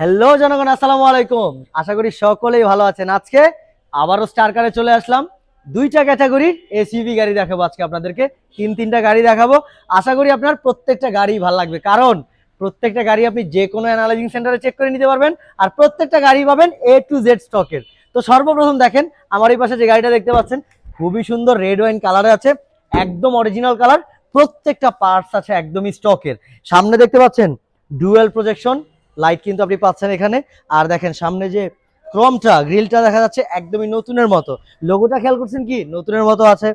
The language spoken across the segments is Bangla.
হ্যালো জনগণ, আসসালামু আলাইকুম। আশা করি সকলেই ভালো আছেন। আজকে আবারও স্টার কারে চলে আসলাম। দুইটা ক্যাটাগরির এসইউভি গাড়ি দেখাবো আজকে আপনাদেরকে। তিন তিনটা গাড়ি দেখাবো। আশা করি আপনার প্রত্যেকটা গাড়ি ভালো লাগবে। কারণ প্রত্যেকটা গাড়ি আপনি যে কোনো অ্যানালাইজিং সেন্টারে চেক করে নিতে পারবেন আর প্রত্যেকটা গাড়ি পাবেন এ টু জেড স্টকের তো সর্বপ্রথম দেখেন, আমার এই পাশে যে গাড়িটা দেখতে পাচ্ছেন, খুবই সুন্দর রেড ওয়াইন কালারে আছে, একদম অরিজিনাল কালার প্রত্যেকটা পার্টস আছে একদমই স্টকের সামনে দেখতে পাচ্ছেন ডুয়েল প্রজেকশন লাইট কিন্তু আপনি পাচ্ছেন এখানে। আর দেখেন, সামনে যে ক্রমটা গ্রিলটা দেখা যাচ্ছে একদমই নতুনের মতো। লোগোটা খেয়াল করছেন কি? নতুনের মতো আছে।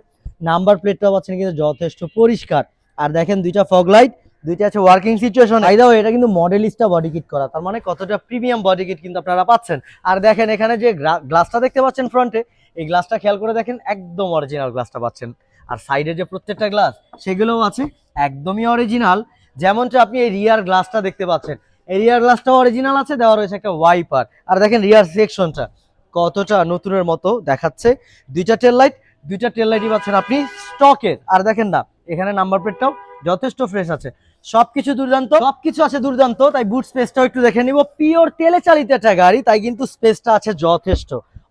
নাম্বার প্লেটটাও পাচ্ছেন কিন্তু যথেষ্ট পরিষ্কার। আর দেখেন, দুইটা ফগ লাইট দুইটা আছে ওয়ার্কিং সিচুয়েশন এই দাও এটা কিন্তু মডেলিস্টা বডি কিট করা। তার মানে কতটা প্রিমিয়াম বডি কিট কিন্তু আপনারা পাচ্ছেন। আর দেখেন, এখানে যে গ্লাসটা দেখতে পাচ্ছেন ফ্রন্টে এই গ্লাসটা খেয়াল করে দেখেন, একদম অরিজিনাল গ্লাসটা পাচ্ছেন। আর সাইডে যে প্রত্যেকটা গ্লাস সেগুলোও আছে, একদমই অরিজিনাল যেমনটা আপনি এই রিয়ার গ্লাসটা দেখতে পাচ্ছেন। এই রিয়ার গ্লাসটাও অরিজিনাল আছে, দেওয়া রয়েছে একটা ওয়াইপার আর দেখেন রিয়ার সেকশনটা কতটা নতুনের মতো দেখাচ্ছে। দুইটা টেল লাইট দুইটা টেল লাইটই পাচ্ছেন আপনি স্টকের আর দেখেন না, এখানে নাম্বার প্লেটটাও যথেষ্ট ফ্রেশ আছে। সবকিছু দুর্দান্ত, সবকিছু আছে দুর্দান্ত, তাই বুট স্পেসটাও একটু দেখে নিব। পিওর তেলে চালিত একটা গাড়ি, তাই কিন্তু স্পেসটা আছে যথেষ্ট।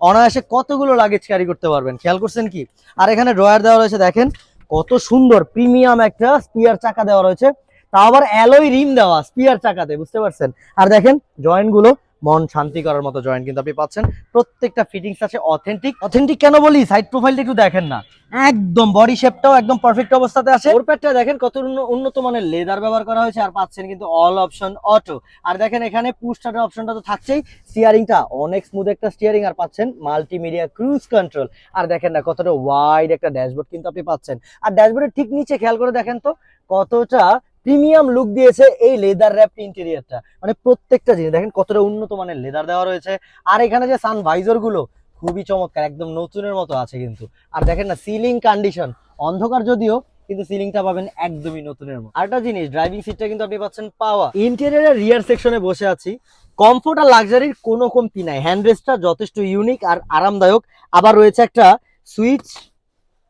অনায়াসে কতগুলো লাগেজ ক্যারি করতে পারবেন, খেয়াল করছেন কি? আর এখানে ড্রয়ার দেওয়া রয়েছে, দেখেন কত সুন্দর প্রিমিয়াম একটা স্পিয়ার চাকা দেওয়া রয়েছে। তাও আবার অ্যালোই রিম দেওয়া, স্পিয়ার চাকাতে, বুঝতে পারছেন? আর দেখেন জয়েন্টগুলো মন শান্তি করার মতো জয়েন্ট কিন্তু আপনি পাচ্ছেন। প্রত্যেকটা ফিটিংস আছে অথেন্টিক অথেন্টিক কেন বলি? সাইড প্রোফাইলটা একটু দেখেন না। একদম বডি শেপটাও একদম পারফেক্ট অবস্থাতে আছে। ওর দেখেন, কত উন্নত মানের লেদার ব্যবহার করা হয়েছে, আর পাচ্ছেন কিন্তু অল অপশন অটো আর দেখেন, এখানে পুস্টারের অপশনটা তো থাকছেই। স্টিয়ারিংটা অনেক স্মুথ একটা স্টিয়ারিং আর পাচ্ছেন মাল্টিমিডিয়া ক্রুজ কন্ট্রোল আর দেখেন না, কতটা ওয়াইড একটা ড্যাশবোর্ড কিন্তু আপনি পাচ্ছেন। আর ড্যাশবোর্ডের ঠিক নিচে, খেয়াল করে দেখেন তো, কতটা প্রিমিয়াম লুক দিয়েছে এই লেদার র্যাপ ইন্টেরিয়ারটা। মানে প্রত্যেকটা জিনিস, দেখেন কতটা উন্নত মানের লেদার দেওয়া রয়েছে। আর এখানে যে সানগুলো, খুবই চমৎকার, একদম নতুনের মতো আছে কিন্তু। আর দেখেন না, সিলিং কন্ডিশন অন্ধকার যদিও, কিন্তু সিলিংটা পাবেন একদমই নতুনের মতো। আরেকটা জিনিস ড্রাইভিং সিটটা কিন্তু আপনি পাচ্ছেন পাওয়া। ইন্টেরিয়ারের রিয়ার সেকশনে বসে আছি। কমফোর্ট আর লাক্সারির কোনো কমতি নাই। হ্যান্ড রেস্টটা যথেষ্ট ইউনিক আর আরামদায়ক। আবার রয়েছে একটা সুইচ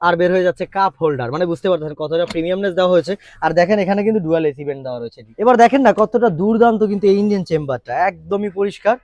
আর বের হয়ে যাচ্ছে কাপ হোল্ডার মানে বুঝতে পারছেন কতটা প্রিমিয়ামনেস দেওয়া হয়েছে। আর দেখেন, এখানে কিন্তু ডুয়াল এসি ভেন্ট দেওয়া রয়েছে এবার দেখেন না কতটা দুর্দান্ত কিন্তু এই ইঞ্জিন চেম্বারটা একদমই পরিষ্কার।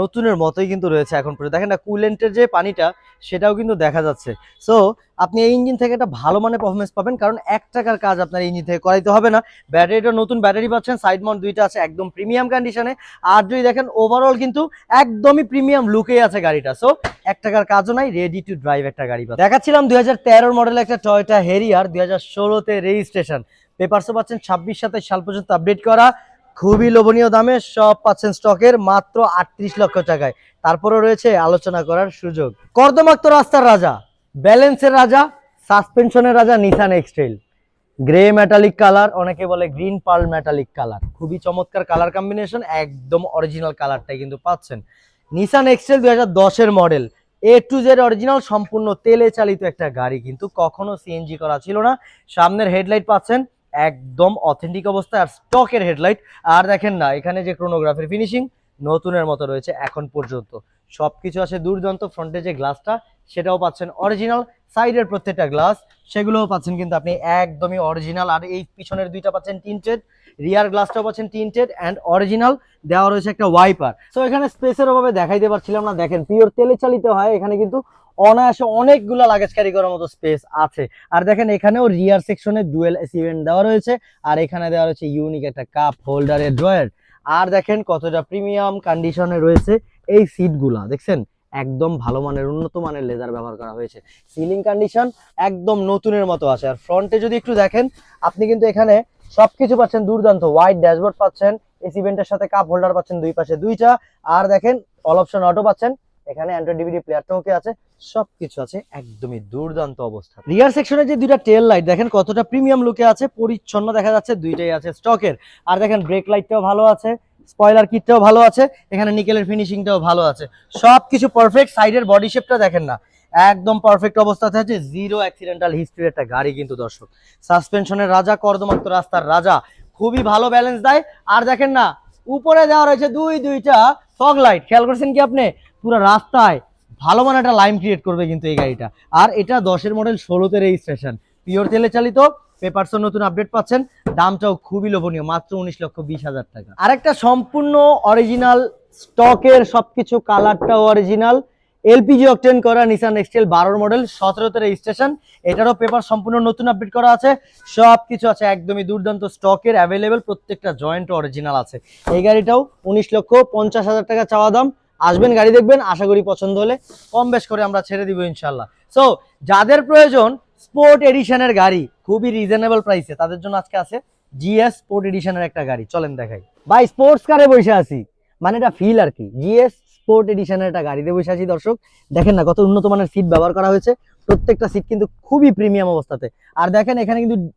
নতুনের মতোই কিন্তু রয়েছে এখন পর্যন্ত। দেখেন না কুলেন্টের যে পানিটা, সেটাও কিন্তু দেখা যাচ্ছে। সো আপনি এই ইঞ্জিন থেকে একটা ভালো মানের পারফরমেন্স পাবেন, কারণ এক টাকার কাজ আপনার ইঞ্জিন থেকে করাইতে হবে না। ব্যাটারিটা নতুন ব্যাটারি পাচ্ছেন সাইড মাউন্ট দুইটা আছে একদম প্রিমিয়াম কন্ডিশনে আর যদি দেখেন ওভারঅল কিন্তু একদমই প্রিমিয়াম লুকেই আছে গাড়িটা। সো এক টাকার কাজও নাই রেডি টু ড্রাইভ একটা গাড়ি। দেখাচ্ছিলাম দুই হাজার মডেলের একটা টয়টা হেরিয়ার দুই হাজার ষোলোতে রেজিস্ট্রেশন পেপারসও পাচ্ছেন, ছাব্বিশ সাতাশ সাল পর্যন্ত আপডেট করা। খুবই লোভনীয় দামে সব পাচ্ছেন স্টকের মাত্র আটত্রিশ লক্ষ টাকায়। তারপরে রয়েছে আলোচনা করার সুযোগ। কর্দমাক্ত রাস্তার রাজা, ব্যালেন্সের রাজা, সাসপেনশনের রাজা Nissan X Trail grey metallic colour অনেকে বলে গ্রিন পার্ল মেটালিক কালার খুবই চমৎকার কালার কম্বিনেশন একদম অরিজিনাল কালারটাই কিন্তু পাচ্ছেন। নিসান এক্সট্রেল দুই হাজার model A to Z original সম্পূর্ণ তেলে চালিত একটা গাড়ি। কিন্তু কখনো সিএনজি করা ছিল না। সামনের হেডলাইট পাচ্ছেন একদম অথেন্টিক অবস্থায় আর স্টকের হেডলাইট আর দেখেন না, এখানে যে ক্রোনোগ্রাফির ফিনিশিং নতুনের মতো রয়েছে এখন পর্যন্ত। সবকিছু আছে দুর্দান্ত ফ্রন্টে যে গ্লাসটা সেটাও পাচ্ছেন অরিজিনাল সাইডের প্রত্যেকটা গ্লাস সেগুলোও পাচ্ছেন কিন্তু আপনি একদমই অরিজিনাল আর এই পিছনের দুইটা পাচ্ছেন টিনটেড রিয়ার গ্লাসটাও পাচ্ছেন টিনটেড অ্যান্ড অরিজিনাল দেওয়া রয়েছে একটা ওয়াইপার সো এখানে স্পেসের অভাবে দেখাইতে পারছিলাম না। দেখেন পিওর তেলে চালিত হয়, এখানে কিন্তু অনায়াসে অনেকগুলো লাগেজ ক্যারি করার মতো স্পেস আছে। আর দেখেন এখানেও রিয়ার সেকশনে ডুয়েল এসিভেন্ট দেওয়া রয়েছে, আর এখানে দেওয়া রয়েছে ইউনিক একটা কাপ হোল্ডারের ড্রয়ার আর দেখেন কতটা প্রিমিয়াম কন্ডিশনে রয়েছে এই সিটগুলা দেখছেন? একদম ভালো মানের, উন্নত মানের লেদার ব্যবহার করা হয়েছে। সিলিং কন্ডিশন একদম নতুনের মতো আছে। আর ফ্রন্টে যদি একটু দেখেন, আপনি কিন্তু এখানে সবকিছু পাচ্ছেন, দুর্দান্ত হোয়াইট ড্যাশবোর্ড পাচ্ছেন এসি ভেন্টের সাথে কাপ হোল্ডার পাচ্ছেন দুই পাশে দুইটা। আর দেখেন অল অপশন অটো পাচ্ছেন এখানে অ্যান্ড্রয়েড ডিভিডি প্লেয়ারটা ওকে আছে, সবকিছু আছে একদমই দুর্দান্ত অবস্থা। রিয়ার সেকশনে যে দুইটা টেল লাইট দেখেন কতটা প্রিমিয়াম লুকে আছে, পরিচ্ছন্ন দেখা যাচ্ছে, দুইটাই আছে স্টকের আর দেখেন ব্রেক লাইটটাও ভালো আছে স্পয়লার কিটটাও ভালো আছে, এখানে নিকেলের ফিনিশিংটাও ভালো আছে। সবকিছু পারফেক্ট সাইডের বডি শেপটা দেখেন না, একদম পারফেক্ট অবস্থাতে আছে জিরো অ্যাক্সিডেন্টাল হিস্ট্রির একটা গাড়ি কিন্তু দর্শক। সাসপেনশনের রাজা, কর্দমাক্ত রাস্তার রাজা, খুবই ভালো ব্যালেন্স দেয়। আর দেখেন না, উপরে দেওয়া রয়েছে দুই, দুইটা ফগ লাইট খেয়াল করছেন কি আপনি? পুরো রাস্তায় ভালো মানে একটা লাইম ক্রিয়েট করবে কিন্তু এই গাড়িটা। আর এটা দশের মডেল ষোলোতে রেজিস্ট্রেশন পিওর তেলে চালিত পেপারসও নতুন আপডেট পাচ্ছেন। দামটাও খুবই লোভনীয়, মাত্র উনিশ লক্ষ বিশ হাজার টাকা। আরেকটা সম্পূর্ণ অরিজিনাল স্টকের সবকিছু কালারটাও অরিজিনাল এলপিজি অকটেন করা নিসান এক্সটেল বারোর মডেল সতেরোতে স্টেশন এটারও পেপার সম্পূর্ণ নতুন আপডেট করা আছে। সব কিছু আছে একদমই দুর্দান্ত স্টকের অ্যাভেলেবেল প্রত্যেকটা জয়েন্ট অরিজিনাল আছে। এই গাড়িটাও উনিশ লক্ষ পঞ্চাশ হাজার টাকা চাওয়া দাম। আসবেন গাড়ি দেখবেন, আশা করি পছন্দ হলে কম বেশ করে আমরা ছেড়ে দিব ইনশাল্লাহ সো যাদের প্রয়োজন স্পোর্ট এডিশনের গাড়ি, খুবই রিজনেবল প্রাইসে তাদের জন্য আজকে আছে জিএস স্পোর্ট এডিশনের একটা গাড়ি। চলেন দেখাই। ভাই স্পোর্টস কারে বসে আছি। মানে এটা ফিল আর কি। জিএস স্পোর্ট এডিশনের একটা গাড়িতে বসে আছি, দর্শক। দেখেন না কত উন্নত মানের সিট ব্যবহার করা হয়েছে। প্রত্যেকটা সিট কিন্তু খুবই প্রিমিয়াম অবস্থাতে। আর দেখেন, এখানে কিন্তু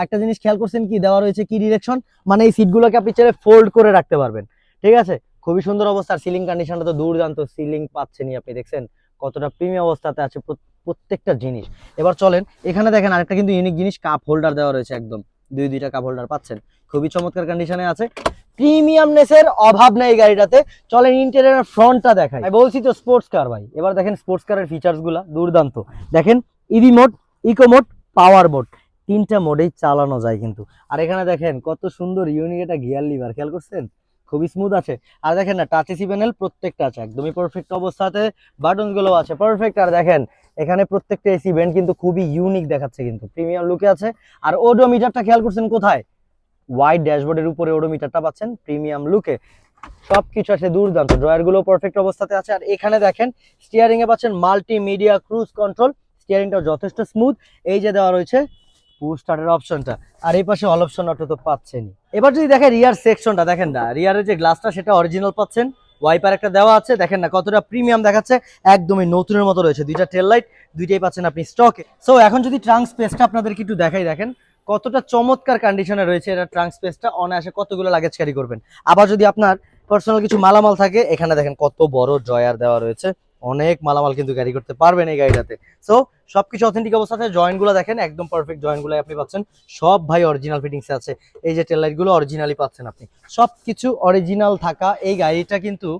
একটা জিনিস খেয়াল করছেন কি? দেওয়া রয়েছে কি ডিরেকশন মানে এই সিটগুলোকে আপনি চাইলে ফোল্ড করে রাখতে পারবেন। ঠিক আছে? খুবই সুন্দর অবস্থা। সিলিং কন্ডিশনটা তো দুর্দান্ত। সিলিং পাচ্ছেনই আপনি, দেখছেন? কতটা প্রিমিয়াম অবস্থাতে আছে প্রত- প্রত্যেকটা জিনিস। এবার চলেন, এখানে দেখেন আরেকটা কিন্তু ইউনিক জিনিস কাপ হোল্ডার দেওয়া রয়েছে একদম। দুই, দুইটা কাপ হোল্ডার পাচ্ছেন। খুবই চমৎকার কন্ডিশনে আছে। প্রিমিয়ামনেসের অভাব নেই গাড়িটাতে। চলেন ইন্টেরিয়ার ফ্রন্টটা দেখাই। বলছি তো স্পোর্টস কার ভাই, এবার দেখেন স্পোর্টস কারের ফিচার্সগুলা দুর্দান্ত। দেখেন EV mode eco mode power mode তিনটা মোডেই চালানো যায় কিন্তু। আর এখানে দেখেন কত সুন্দর ইউনিক একটা গিয়ার লিভার খেয়াল করছেন? খুবই স্মুথ আছে। আর দেখেন না টাচ এসি প্যানেল প্রত্যেকটা আছে, একদমই পারফেক্ট অবস্থাতে। বাটনসগুলো আছে পারফেক্ট আর দেখেন, এখানে প্রত্যেকটা এসি ব্যান্ড কিন্তু খুবই ইউনিক দেখাচ্ছে কিন্তু। প্রিমিয়াম লুকে আছে। আর ওডোমিটারটা খেয়াল করছেন কোথায়? ওয়াইড ড্যাশবোর্ডের উপরে ওডোমিটারটা পাচ্ছেন প্রিমিয়াম লুকে সবকিছু আছে দুর্দান্ত ড্রয়ারগুলো পারফেক্ট অবস্থাতে আছে। আর এখানে দেখেন স্টিয়ারিং এ পাচ্ছেন মাল্টিমিডিয়া ক্রুজ কন্ট্রোল স্টিয়ারিংটাও যথেষ্ট স্মুথ এই যে দেওয়া রয়েছে পুশ স্টার্টের অপশনটা আর এই পাশে অল অপশন অটো তো পাচ্ছেনই। এবার যদি দেখেন রিয়ার সেকশনটা দেখেন না রিয়ারের যে গ্লাসটা সেটা অরিজিনাল পাচ্ছেন। ওয়াইপার একটা দেওয়া আছে, দেখেন না কতটা প্রিমিয়াম দেখাচ্ছে। একদমই নতুনের মতো রয়েছে, দুইটা টেল লাইট দুইটাই পাচ্ছেন আপনি স্টকে সো এখন যদি ট্রাঙ্ক স্পেসটা আপনাদেরকে একটু দেখাই, দেখেন। কতটা চমৎকার কন্ডিশনে রয়েছে এটা ট্রাঙ্ক স্পেসটা অনায়াসে কতগুলো লাগেজ ক্যারি করবেন। আবার যদি আপনার পার্সোনাল কিছু মালামাল থাকে, এখানে দেখেন কত বড় ড্রয়ার দেওয়া রয়েছে। অনেক মালামাল কিন্তু ক্যারি করতে পারবেন এই গাড়িটাতে। সো সবকিছু অথেন্টিক অবস্থাতে জয়েন্টগুলো দেখেন, একদম পারফেক্ট জয়েন্টগুলো আপনি পাচ্ছেন। সব ভাই অরিজিনাল ফিটিংস আছে। এই যে টেল লাইটগুলো অরিজিনালি পাচ্ছেন আপনি। সবকিছু অরিজিনাল থাকা এই গাড়িটা কিন্তু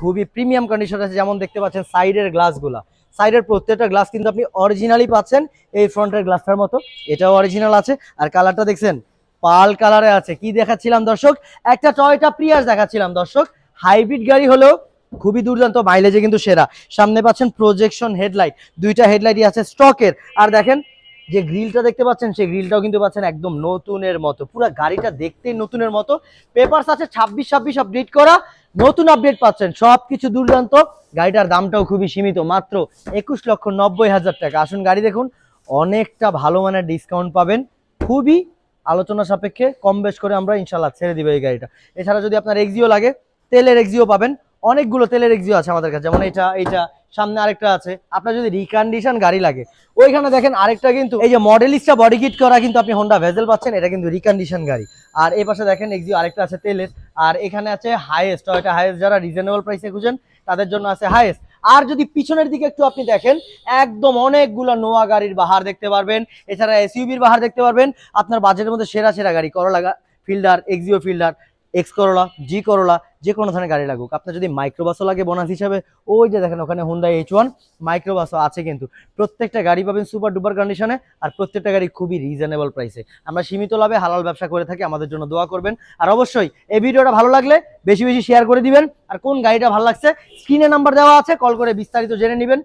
খুবই প্রিমিয়াম কন্ডিশন আছে। যেমন দেখতে পাচ্ছেন সাইডের গ্লাসগুলা সাইডের প্রত্যেকটা গ্লাস কিন্তু আপনি অরিজিনালি পাচ্ছেন এই ফ্রন্টের গ্লাসটার মতো। এটাও অরিজিনাল আছে। আর কালারটা দেখছেন, পাল কালারে আছে। কি দেখাচ্ছিলাম দর্শক? একটা টয়টা প্রিয়াস দেখাচ্ছিলাম দর্শক। হাইব্রিড গাড়ি হলেও খুবই দুর্দান্ত মাইলেজে কিন্তু সেরা। সামনে পাচ্ছেন প্রজেকশন হেডলাইট দুইটা হেডলাইটই আছে স্টকের আর দেখেন, যে গ্রিলটা দেখতে পাচ্ছেন, সেই গ্রিলটাও কিন্তু পাচ্ছেন একদম নতুনের মতো। পুরো গাড়িটা দেখতেই নতুনের মতো। পেপারস আছে ছাব্বিশ ছাব্বিশ আপডেট করা। নতুন আপডেট পাচ্ছেন, সবকিছু দুর্দান্ত। গাড়িটার দামটাও খুবই সীমিত, মাত্র একুশ লক্ষ নব্বই হাজার টাকা। আসুন গাড়ি দেখুন, অনেকটা ভালো মানের ডিসকাউন্ট পাবেন। খুবই আলোচনা সাপেক্ষে, কম বেশ করে আমরা ইনশাল্লাহ ছেড়ে দিব এই গাড়িটা। এছাড়া যদি আপনার এক্সিও লাগে, তেলের এক্সিও পাবেন অনেকগুলো তেলের এক্সিও আছে আমাদের কাছে, যেমন এটা এটা সামনে আরেকটা আছে। আপনার যদি রিকন্ডিশন গাড়ি লাগে, ওইখানে দেখেন আরেকটা কিন্তু, এই যে মডেলিস্টটা বডি কিট করা কিন্তু আপনি হোন্ডা ভেজেল পাচ্ছেন, এটা কিন্তু রিকন্ডিশন গাড়ি। আর এই পাশে দেখেন এক্সিও আরেকটা আছে তেলের আর এখানে আছে হাইয়েস্ট টয়টা হাইয়েস্ট যারা রিজনেবল প্রাইসে খুঁজেন, তাদের জন্য আছে হাইয়েস্ট আর যদি পিছনের দিকে একটু আপনি দেখেন, একদম অনেকগুলো নোয়া গাড়ির বাহার দেখতে পারবেন, এছাড়া এসইউবির বাহার দেখতে পারবেন। আপনার বাজেটের মধ্যে সেরা সেরা গাড়ি Corolla Fielder Axio Fielder X Corolla G Corolla যে কোনো ধরনের গাড়ি লাগুক। আপনার যদি মাইক্রোবাসও লাগে বোনাস হিসাবে, ওই যে দেখেন ওখানে হুন্ডা এইচ ওয়ান মাইক্রোবাসও আছে কিন্তু। প্রত্যেকটা গাড়ি পাবেন সুপার ডুপার কন্ডিশনে আর প্রত্যেকটা গাড়ি খুবই রিজনেবল প্রাইসে আমরা সীমিত লাভে হালাল ব্যবসা করে থাকি, আমাদের জন্য দোয়া করবেন। আর অবশ্যই, এই ভিডিওটা ভালো লাগলে বেশি বেশি শেয়ার করে দিবেন। আর কোন গাড়িটা ভালো লাগছে স্ক্রিনে নাম্বার দেওয়া আছে কল করে বিস্তারিত জেনে নেবেন।